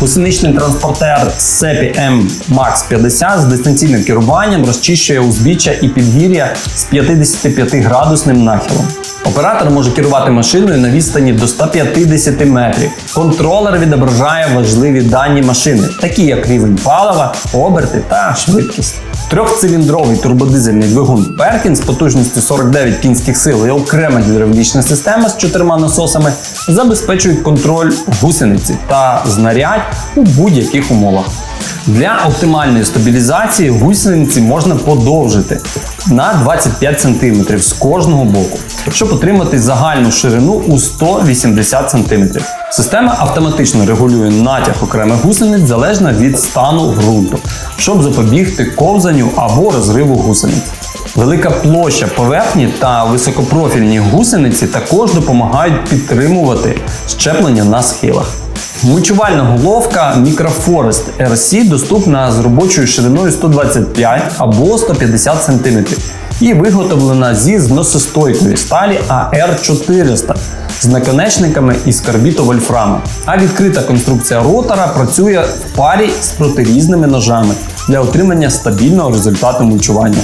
Гусеничний транспортер SEPI M Max 50 з дистанційним керуванням розчищує узбіччя і підгір'я з 55 градусним нахилом. Оператор може керувати машиною на відстані до 150 метрів. Контролер відображає важливі дані машини, такі як рівень палива, оберти та швидкість. Трьохциліндровий турбодизельний двигун Perkins з потужністю 49 кінських сил і окрема гідравлічна система з чотирма насосами забезпечують контроль гусениці та знарядь у будь-яких умовах. Для оптимальної стабілізації гусениці можна подовжити на 25 см з кожного боку, щоб отримати загальну ширину у 180 см. Система автоматично регулює натяг окремих гусениць залежно від стану ґрунту, щоб запобігти ковзанню або розриву гусениць. Велика площа поверхні та високопрофільні гусениці також допомагають підтримувати щеплення на схилах. Мульчувальна головка Microforest RC доступна з робочою шириною 125 або 150 см і виготовлена зі зносостойкої сталі AR400 з наконечниками із карбіту вольфраму. А відкрита конструкція ротора працює в парі з протирізними ножами для отримання стабільного результату мульчування.